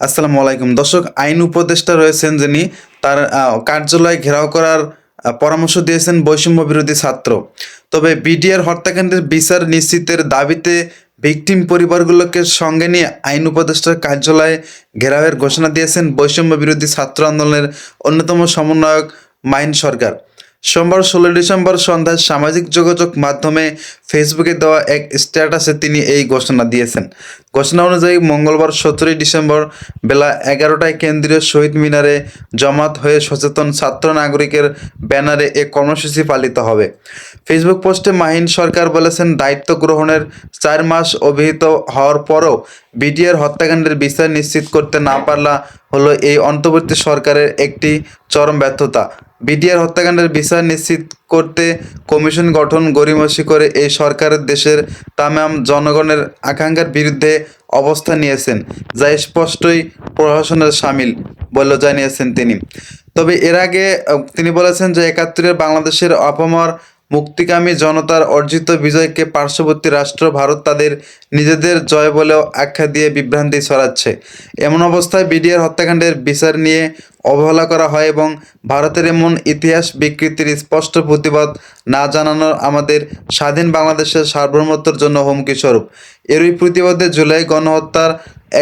আসসালামু আলাইকুম। দর্শক, আইন উপদেষ্টা রয়েছেন যিনি, তার কার্যালয় ঘেরাও করার পরামর্শ দিয়েছেন বৈষম্য বিরোধী ছাত্র। তবে বিডিআর হত্যাকাণ্ডের বিচার নিশ্চিতের দাবিতে ভিকটিম পরিবারগুলোকে সঙ্গে নিয়ে আইন উপদেষ্টার কার্যালয়ে ঘেরাওয়ের ঘোষণা দিয়েছেন বৈষম্য বিরোধী ছাত্র আন্দোলনের অন্যতম সমন্বয়ক মাইন সরকার। সোমবার ষোলো ডিসেম্বর সন্ধ্যায় সামাজিক যোগাযোগ মাধ্যমে ফেসবুকে দেওয়া এক স্ট্যাটাসে তিনি এই ঘোষণা দিয়েছেন। ঘোষণা অনুযায়ী মঙ্গলবার সতেরোই ডিসেম্বর বেলা এগারোটায় কেন্দ্রীয় শহীদ মিনারে জমাত হয়ে সচেতন ছাত্র নাগরিকের ব্যানারে এ কর্মসূচি পালিত হবে। ফেসবুক পোস্টে মাহিন সরকার বলেছেন, দায়িত্ব গ্রহণের চার মাস অভিহিত হওয়ার পরও বিডিআর হত্যাকাণ্ডের বিচার নিশ্চিত করতে না পারলা হলো এই অন্তর্বর্তী সরকারের একটি চরম ব্যর্থতা। বিডিআর হত্যাকাণ্ডের বিচার নিশ্চিত করতে কমিশন গঠন গরিমসি করে এই সরকারের দেশের তামাম জনগণের আকাঙ্ক্ষার বিরুদ্ধে অবস্থান নিয়েছেন, যা স্পষ্টই প্রশাসনের সামিল বলে জানিয়েছেন তিনি। তবে এর আগে তিনি বলেছেন যে একাত্তরের বাংলাদেশের অপমর মুক্তিকামী জনতার অর্জিত বিজয়কে পার্শ্ববর্তী রাষ্ট্র ভারত তাদের নিজেদের জয় বলেও আখ্যা দিয়ে বিভ্রান্তি ছড়াচ্ছে। এমন অবস্থায় বিডিআর হত্যাকাণ্ডের বিচার নিয়ে অবহেলা করা হয় এবং ভারতের এমন ইতিহাস বিকৃতির স্পষ্ট প্রতিবাদ না জানানো আমাদের স্বাধীন বাংলাদেশের সার্বভৌমত্বর জন্য হুমকি স্বরূপ। এরই প্রতিবাদে জুলাই গণহত্যার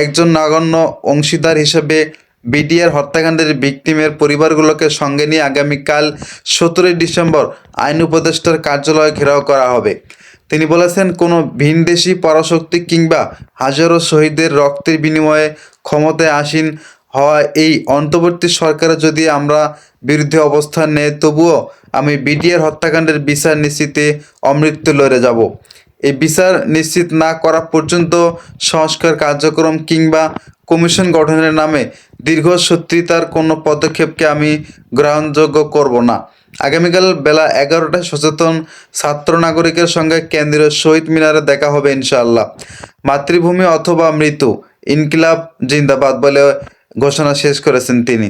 একজন নাগণ্য অংশীদার হিসেবে বিডিআর হত্যাকাণ্ডের ভিকটিমের পরিবারগুলোকে সঙ্গে নিয়ে আগামীকাল সতেরোই ডিসেম্বর আইন উপদেষ্টার কার্যালয় ঘেরাও করা হবে। তিনি বলেছেন, কোনো ভিনদেশি পরাশক্তি কিংবা হাজারো শহীদের রক্তের বিনিময়ে ক্ষমতায় আসীন হওয়া এই অন্তর্বর্তী সরকারের যদি আমরা বিরুদ্ধে অবস্থান নেয়, তবুও আমি বিডিআর হত্যাকাণ্ডের বিচার নিশ্চিতে অমৃত্যু লড়ে যাব। এই বিচার নিশ্চিত না করা পর্যন্ত সংস্কার কার্যক্রম কিংবা কমিশন গঠনের নামে দীর্ঘসূত্রিতার কোনো পদক্ষেপকে আমি গ্রহণযোগ্য করব না। আগামীকাল বেলা এগারোটায় সচেতন ছাত্র নাগরিকের সঙ্গে কেন্দ্রীয় শহীদ মিনারে দেখা হবে ইনশাআল্লাহ। মাতৃভূমি অথবা মৃত্যু, ইনকিলাব, জিন্দাবাদ বলে ঘোষণা শেষ করেছেন তিনি।